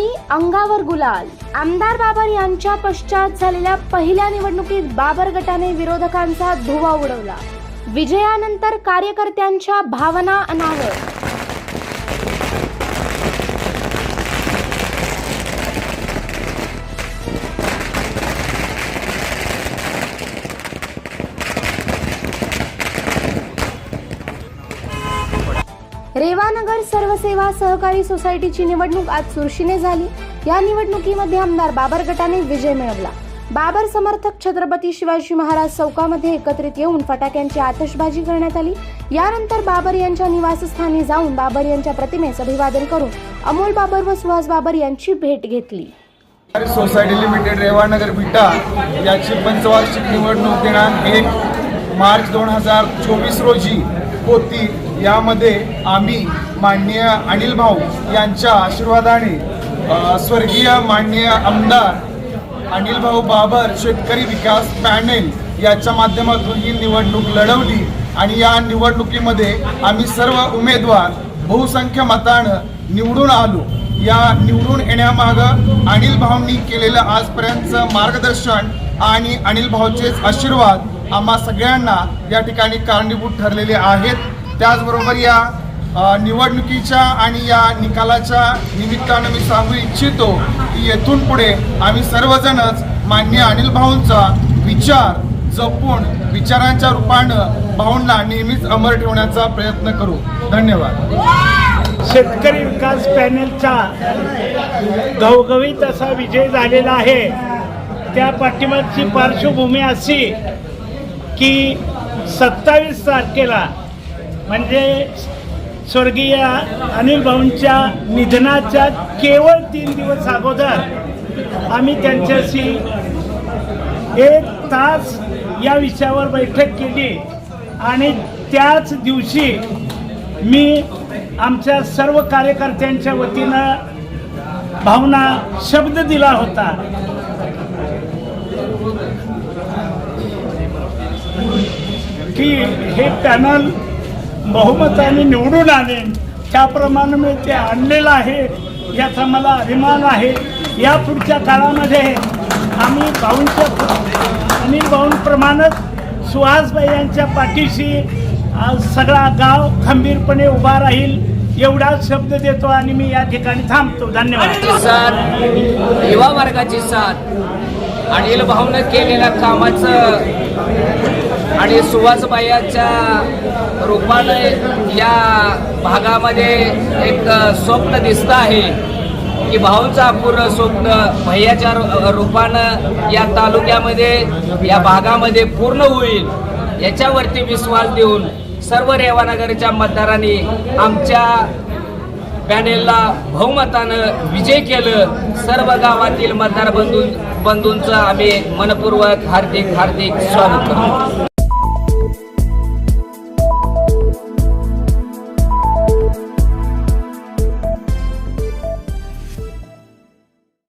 आणि अंगावर गुलाल. आमदार बाबर यांच्या पश्चात झालेल्या पहिल्या निवडणुकीत बाबर गटाने विरोधकांचा धुवा उडवला. विजयानंतर कार्यकर्त्यांच्या भावना अनावर. रेवानगर सर्वसेवा सहकारी सोसायटीची निवडणूक आज चुरशीने झाली. या निवडणुकीमध्ये आमदार बाबर गटाने विजय मिळवला. बाबर समर्थक छत्रपती शिवाजी महाराज चौकामध्ये एकत्रित येऊन फटाक्यांची आतषबाजी करण्यात आली. यानंतर बाबर यांच्या निवासस्थानी जाऊन बाबर यांच्या प्रतिमेस अभिवादन करून अमोल बाबर व सुहास बाबर यांची भेट घेतली. सोसायटी लिमिटेड रेवानगर विटा याची पंचवार्षिक निवडणूक दिनांक एक मार्च दोन हजार चोवीस रोजी होती. यामध्ये आम्ही माननीय अनिल भाऊ यांच्या आशीर्वादाने स्वर्गीय माननीय आमदार अनिल भाऊ बाबर शेतकरी विकास पॅनेल याच्या माध्यमातून ही निवडणूक लढवली आणि या निवडणुकीमध्ये आम्ही सर्व उमेदवार बहुसंख्य मतानं निवडून आलो. या निवडून येण्यामागं अनिल भाऊंनी केलेलं आजपर्यंतचं मार्गदर्शन आणि अनिल भाऊचेच आशीर्वाद आम्हा सगळ्यांना या ठिकाणी कारणीभूत ठरलेले आहेत. त्याचबरोबर या निवडणुकीच्या आणि या निकालाच्या निमित्तानं मी सांगू इच्छितो की येथून पुढे आम्ही सर्वजणच मान्य अनिल भाऊंचा विचार जपून विचारांच्या रूपानं भाऊंना नेहमीच अमर ठेवण्याचा प्रयत्न करू. धन्यवाद. शेतकरी विकास पॅनेलचा घवघवीत असा विजय झालेला आहे. त्या पाठिंबाची पार्श्वभूमी अशी की सत्तावीस तारखेला म्हणजे स्वर्गीय अनिल भाऊंच्या निधनाच्या केवळ तीन दिवस अगोदर आम्ही त्यांच्याशी एक तास या विषयावर बैठक केली. आणि त्याच दिवशी मी आमच्या सर्व कार्यकर्त्यांच्या वतीनं भावना शब्द दिला होता. की हे पॅनल बहुमताने निवडून आणेन. त्याप्रमाणे मी ते आणलेलं आहे याचा मला अभिमान आहे. या पुढच्या काळामध्ये आम्ही भाऊंच्या अनिल भाऊंप्रमाणेच सुहासबाई यांच्या पाठीशी सगळा गाव खंबीरपणे उभा राहील एवढाच शब्द देतो आणि मी या ठिकाणी थांबतो. धन्यवाद. साथ युवा वर्गाची साथ अनिल भाऊनं केलेल्या कामाचं आणि सुहासबाईच्या रूपाने या भागामध्ये एक स्वप्न दिसतं आहे की भाऊंचा अपूर्ण स्वप्न भैयाच्या रूपानं या तालुक्यामध्ये या भागामध्ये पूर्ण होईल. याच्यावरती विश्वास देऊन सर्व रेवानगरच्या मतदारांनी आमच्या पॅनेलला बहुमतानं विजय केलं. सर्व गावातील मतदार बंधू बंधूंचं आम्ही मनपूर्वक हार्दिक हार्दिक स्वागत करतो.